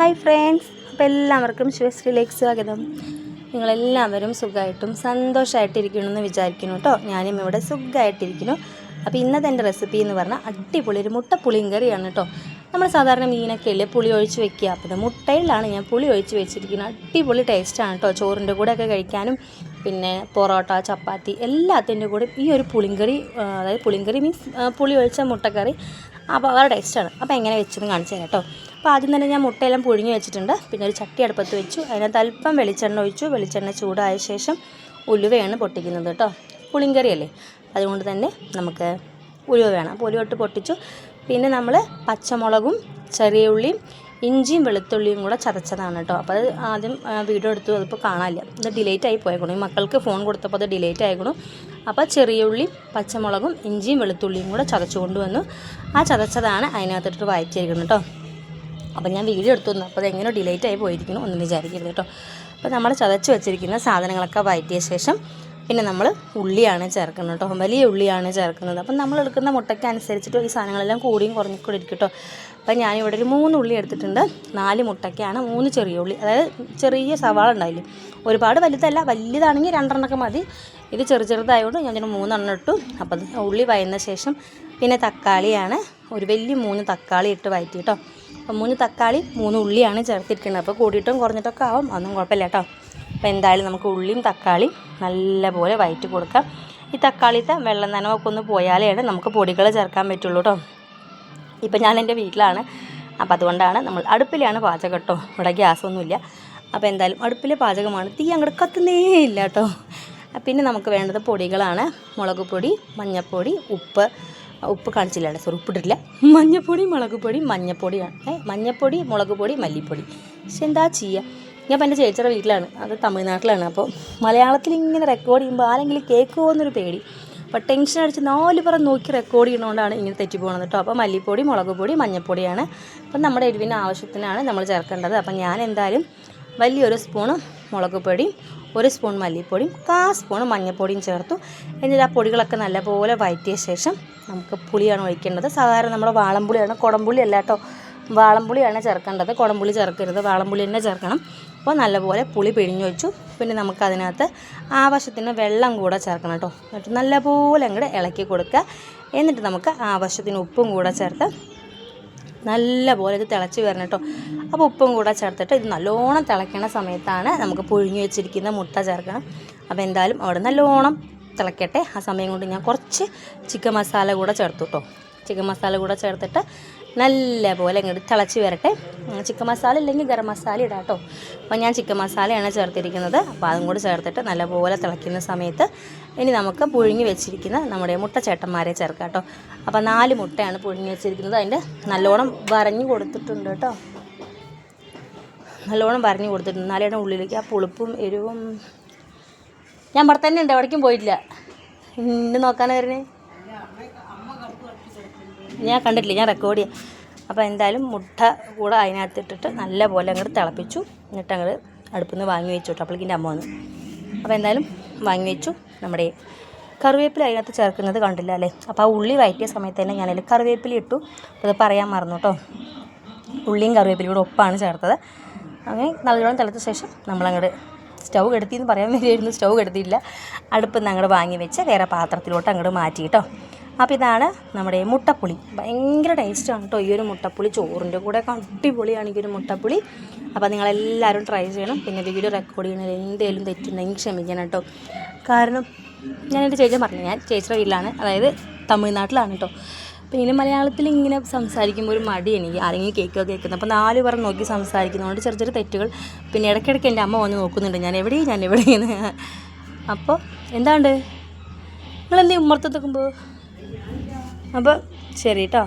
Hi friends. അപ്പോൾ എല്ലാവർക്കും ശിവശ്രീലേക്ക് സ്വാഗതം. നിങ്ങളെല്ലാവരും സുഖമായിട്ടും സന്തോഷമായിട്ടിരിക്കണമെന്ന് വിചാരിക്കുന്നു കേട്ടോ. ഞാനും ഇവിടെ സുഖമായിട്ടിരിക്കുന്നു. അപ്പോൾ ഇന്നത്തെ എന്റെ റെസിപ്പി എന്ന് പറഞ്ഞാൽ അടിപൊളി ഒരു മുട്ട പുളിയും കറിയാണ് കേട്ടോ. നമ്മൾ സാധാരണ മീനൊക്കെ അല്ലേ പുളി ഒഴിച്ച് വെക്കുക. അപ്പോൾ മുട്ടയിലാണ് ഞാൻ പുളി ഒഴിച്ച് വെച്ചിരിക്കുന്നത്. അടിപൊളി ടേസ്റ്റാണ് കേട്ടോ. ചോറിന്റെ ഒക്കെ കഴിക്കാനും പിന്നെ പൊറോട്ട ചപ്പാത്തി എല്ലാത്തിന്റെ കൂടെ ഈ ഒരു പുളിങ്കറി അതായത് പുളിങ്കറി മീൻസ് പുളി ഒഴിച്ച മുട്ടക്കറി. അപ്പോൾ വളരെ ടേസ്റ്റാണ് അപ്പോൾ എങ്ങനെ വെച്ചെന്ന് കാണിച്ചു തരാം കേട്ടോ. അപ്പോൾ ആദ്യം തന്നെ ഞാൻ മുട്ടയെല്ലാം പുഴുങ്ങി വെച്ചിട്ടുണ്ട്. പിന്നെ ഒരു ചട്ടി അടുപ്പത്ത് വെച്ചു. അതിനകത്ത് അല്പം വെളിച്ചെണ്ണ ഒഴിച്ചു. വെളിച്ചെണ്ണ ചൂടായ ശേഷം ഉലുവയാണ് പൊട്ടിക്കുന്നത് കേട്ടോ. പുളിങ്കറിയല്ലേ? അതുകൊണ്ട് തന്നെ നമുക്ക് ഉലുവ വേണം. അപ്പോൾ ഉലുവ ഇട്ട് പൊട്ടിച്ചു. പിന്നെ നമ്മൾ പച്ചമുളകും ചെറിയ ഉള്ളിയും ഇഞ്ചിയും വെളുത്തുള്ളിയും കൂടെ ചതച്ചതാണ് കേട്ടോ. അപ്പോൾ അത് ആദ്യം വീഡിയോ എടുത്തു. അതിപ്പോൾ കാണാനില്ല. ഇത് ഡിലേറ്റ് ആയി പോയേക്കണം. മക്കൾക്ക് ഫോൺ കൊടുത്തപ്പോൾ അത് ഡിലേറ്റ് ആയിക്കണം. അപ്പോൾ ചെറിയ ഉള്ളി പച്ചമുളകും ഇഞ്ചിയും വെളുത്തുള്ളിയും കൂടെ ചതച്ചു കൊണ്ടുവന്നു. ആ ചതച്ചതാണ് അതിനകത്തിട്ട് വായിച്ചിരിക്കുന്നത് കേട്ടോ. അപ്പോൾ ഞാൻ വീഡിയോ എടുത്തു തന്നു അപ്പോൾ അതെങ്ങനെ ഡിലേറ്റ് ആയി പോയിരിക്കുന്നു ഒന്നും വിചാരിക്കരുത് കേട്ടോ. അപ്പോൾ നമ്മൾ ചതച്ച് വെച്ചിരിക്കുന്ന സാധനങ്ങളൊക്കെ വഴറ്റിയ ശേഷം പിന്നെ നമ്മൾ ഉള്ളിയാണ് ചേർക്കുന്നത് കേട്ടോ. വലിയ ഉള്ളിയാണ് ചേർക്കുന്നത്. അപ്പം നമ്മൾ എടുക്കുന്ന മുട്ടയ്ക്ക് അനുസരിച്ചിട്ട് ഈ സാധനങ്ങളെല്ലാം കൂടിയും കുറഞ്ഞുകൂടി ഇരിക്കും കേട്ടോ. അപ്പം ഞാനിവിടെ ഒരു മൂന്ന് ഉള്ളി എടുത്തിട്ടുണ്ട്. നാല് മുട്ടയ്ക്കാണ് മൂന്ന് ചെറിയ ഉള്ളി. അതായത് ചെറിയ സവാള ഉണ്ടായില്ലേ? ഒരുപാട് വലുതല്ല വലിയതാണെങ്കിൽ രണ്ടെണ്ണമൊക്കെ മതി. ഇത് ചെറു ചെറുതായതുകൊണ്ട് ഞാൻ മൂന്നെണ്ണം ഇട്ടു. അപ്പം ഉള്ളി വയന്ന ശേഷം പിന്നെ തക്കാളിയാണ്. ഒരു വലിയ മൂന്ന് തക്കാളി ഇട്ട് വയറ്റി കേട്ടോ. അപ്പം മൂന്ന് തക്കാളി മൂന്ന് ഉള്ളിയാണ് ചേർത്തിരിക്കുന്നത്. അപ്പോൾ കൂടിയിട്ടും കുറഞ്ഞിട്ടൊക്കെ ആവും. അതൊന്നും കുഴപ്പമില്ല കേട്ടോ. അപ്പോൾ എന്തായാലും നമുക്ക് ഉള്ളിയും തക്കാളിയും നല്ലപോലെ വയറ്റി കൊടുക്കാം. ഈ തക്കാളിത്തെ വെള്ളം നനവൊക്കെ ഒന്ന് പോയാലാണ് നമുക്ക് പൊടികൾ ചേർക്കാൻ പറ്റുള്ളൂ കേട്ടോ. ഇപ്പം ഞാൻ എന്റെ വീട്ടിലാണ്. അപ്പോൾ അതുകൊണ്ടാണ് നമ്മൾ അടുപ്പിലാണ് പാചകം കേട്ടോ. ഇവിടെ ഗ്യാസൊന്നുമില്ല അപ്പോൾ എന്തായാലും അടുപ്പിലെ പാചകമാണ്. തീ അങ്ങോട്ട് കത്തുന്നേ ഇല്ല കേട്ടോ. പിന്നെ നമുക്ക് വേണ്ടത് പൊടികളാണ്. മുളക് പൊടി മഞ്ഞൾപ്പൊടി ഉപ്പ് ഉപ്പ് കാണിച്ചില്ലാണ്ട് സോറി ഉപ്പിട്ടിട്ടില്ല. മഞ്ഞപ്പൊടി മുളക് പൊടി മഞ്ഞപ്പൊടിയാണ്. ഏ മഞ്ഞപ്പൊടി മുളക് പൊടി മല്ലിപ്പൊടി. പക്ഷെ എന്താ ചെയ്യുക ഞാൻ ഇപ്പം എന്റെ ചേച്ചിയുടെ വീട്ടിലാണ്. അത് തമിഴ്നാട്ടിലാണ്. അപ്പോൾ മലയാളത്തിൽ ഇങ്ങനെ റെക്കോർഡ് ചെയ്യുമ്പോൾ ആരെങ്കിലും കേൾക്കുമോ എന്നൊരു പേടി. അപ്പോൾ ടെൻഷൻ അടിച്ച് നാല് പുറം നോക്കി റെക്കോർഡ് ചെയ്യുന്നതുകൊണ്ടാണ് ഇങ്ങനെ തെറ്റി പോകുന്നത് കേട്ടോ. അപ്പോൾ മല്ലിപ്പൊടി മുളക് പൊടി മഞ്ഞപ്പൊടിയാണ്. അപ്പം നമ്മുടെ എരിവിന് ആവശ്യത്തിനാണ് നമ്മൾ ചേർക്കേണ്ടത്. അപ്പം ഞാൻ എന്തായാലും വലിയൊരു സ്പൂണ് മുളക് പൊടിയും ഒരു സ്പൂൺ മല്ലിപ്പൊടിയും കാ സ്പൂൺ മഞ്ഞൾപ്പൊടിയും ചേർത്തു. എന്നിട്ട് ആ പൊടികളൊക്കെ നല്ലപോലെ വഴറ്റിയ ശേഷം നമുക്ക് പുളിയാണ് ഒഴിക്കേണ്ടത്. സാധാരണ നമ്മുടെ വാളംപുളിയാണ് കുടംപുളി അല്ല കേട്ടോ. വാളംപുളിയാണ് ചേർക്കേണ്ടത്. കുടംപുളി ചേർക്കരുത് വാളംപുളി തന്നെ ചേർക്കണം. അപ്പോൾ നല്ലപോലെ പുളി പിഴിഞ്ഞു വെച്ചു പിന്നെ നമുക്കതിനകത്ത് ആവശ്യത്തിന് വെള്ളം കൂടെ ചേർക്കണം കേട്ടോ. എന്നിട്ട് നല്ലപോലെ അങ്ങോട്ട് ഇളക്കി കൊടുക്കുക. എന്നിട്ട് നമുക്ക് ആവശ്യത്തിന് ഉപ്പും കൂടെ ചേർത്ത് നല്ലപോലെ ഇത് തിളച്ച് വരണം കേട്ടോ. അപ്പോൾ ഉപ്പും കൂടെ ചേർത്തിട്ട് ഇത് നല്ലോണം തിളയ്ക്കണ സമയത്താണ് നമുക്ക് പുഴുങ്ങി വെച്ചിരിക്കുന്ന മുട്ട ചേർക്കണം. അപ്പോൾ എന്തായാലും അവിടെ നല്ലോണം തിളയ്ക്കട്ടെ ആ സമയം കൊണ്ട് ഞാൻ കുറച്ച് ചിക്കൻ മസാല കൂടെ ചേർത്തു കേട്ടോ. ചിക്കൻ മസാല കൂടെ ചേർത്തിട്ട് നല്ല പോലെ ഇങ്ങോട്ട് തിളച്ച് വരട്ടെ. ചിക്കൻ മസാല ഇല്ലെങ്കിൽ ഗരം മസാല ഇടാം കേട്ടോ അപ്പോൾ ഞാൻ ചിക്കൻ മസാലയാണ് ചേർത്തിരിക്കുന്നത്. അപ്പോൾ അതും കൂടി ചേർത്തിട്ട് നല്ലപോലെ തിളയ്ക്കുന്ന സമയത്ത് ഇനി നമുക്ക് പുഴുങ്ങി വെച്ചിരിക്കുന്ന നമ്മുടെ മുട്ട ചേട്ടന്മാരെ ചേർക്കാം കേട്ടോ അപ്പോൾ നാല് മുട്ടയാണ് പുഴുങ്ങി വെച്ചിരിക്കുന്നത്. അതിന്റെ നല്ലോണം വരഞ്ഞു കൊടുത്തിട്ടുണ്ട് കേട്ടോ നല്ലോണം വരഞ്ഞു കൊടുത്തിട്ടുണ്ട്. നാലേണ ഉള്ളിലേക്ക് ആ പുളിപ്പും എരിവും. ഞാൻ ഇവിടെ തന്നെ ഉണ്ട്. എവിടേക്കും പോയിട്ടില്ല. ഇന്ന് നോക്കാൻ വരണേ ഞാൻ കണ്ടിട്ടില്ല ഞാൻ റെക്കോർഡ് ചെയ്യാം. അപ്പോൾ എന്തായാലും മുട്ട കൂടെ അതിനകത്ത് ഇട്ടിട്ട് നല്ല പോലെ അങ്ങോട്ട് തിളപ്പിച്ചു. എന്നിട്ട് അങ്ങോട്ട് അടുപ്പിൽ നിന്ന് വാങ്ങി വെച്ചു കേട്ടോ അപ്പോഴേക്കും എന്റെ അമ്മ വന്നു. അപ്പോൾ എന്തായാലും വാങ്ങി വെച്ചു. നമ്മുടെ കറിവേപ്പില അതിനകത്ത് ചേർക്കുന്നത് കണ്ടില്ല അല്ലേ? അപ്പോൾ ആ ഉള്ളി വയറ്റിയ സമയത്ത് തന്നെ ഞാനതിൽ കറിവേപ്പില ഇട്ടു. അത് പറയാൻ മറന്നു കേട്ടോ. ഉള്ളിയും കറിവേപ്പിലയും കൂടെ ഒപ്പാണ് ചേർത്തത്. അങ്ങനെ നല്ലോണം തിളച്ച ശേഷം നമ്മളങ്ങോട്ട് സ്റ്റൗ കെടുത്തിയെന്ന് പറയാൻ വേണ്ടിയായിരുന്നു സ്റ്റൗ കെടുത്തിയില്ല അടുപ്പിൽ നിന്ന് അങ്ങോട്ട് വാങ്ങി വെച്ച് വേറെ പാത്രത്തിലോട്ട് അങ്ങോട്ട് മാറ്റി കേട്ടോ. അപ്പോൾ ഇതാണ് നമ്മുടെ മുട്ടപ്പുളി. ഭയങ്കര ടേസ്റ്റാണ് കേട്ടോ ഈ ഒരു മുട്ടപ്പുളി. ചോറിന്റെ കൂടെ അടിപൊളിയാണ് ഈ ഒരു മുട്ടപ്പുളി. അപ്പോൾ നിങ്ങളെല്ലാവരും ട്രൈ ചെയ്യണം. പിന്നെ വീഡിയോ റെക്കോർഡ് ചെയ്യണത് എന്തെങ്കിലും തെറ്റുണ്ടെങ്കിൽ ക്ഷമിക്കണം കേട്ടോ കാരണം ഞാൻ എന്റെ ചേച്ചി പറഞ്ഞു ഞാൻ ചേച്ചിയുടെ വീട്ടിലാണ് അതായത് തമിഴ്നാട്ടിലാണ് കേട്ടോ അപ്പോൾ ഇനി മലയാളത്തിൽ ഇങ്ങനെ സംസാരിക്കുമ്പോൾ ഒരു മടി എനിക്ക്. ആരെങ്കിലും കേൾക്കുക കേൾക്കുന്നത് അപ്പോൾ നാല് പേർ നോക്കി സംസാരിക്കുന്നതുകൊണ്ട് ചെറിയ ചെറിയ തെറ്റുകൾ. പിന്നെ ഇടയ്ക്കിടയ്ക്ക് എന്റെ അമ്മ വന്ന് നോക്കുന്നുണ്ട്. ഞാൻ എവിടെയും ഞാൻ എവിടെയെന്ന് അപ്പോൾ എന്താണ്ട് നിങ്ങളെന്തേ ഉമ്മർത്തത്തേക്കുമ്പോൾ അപ്പോൾ ശരി കേട്ടോ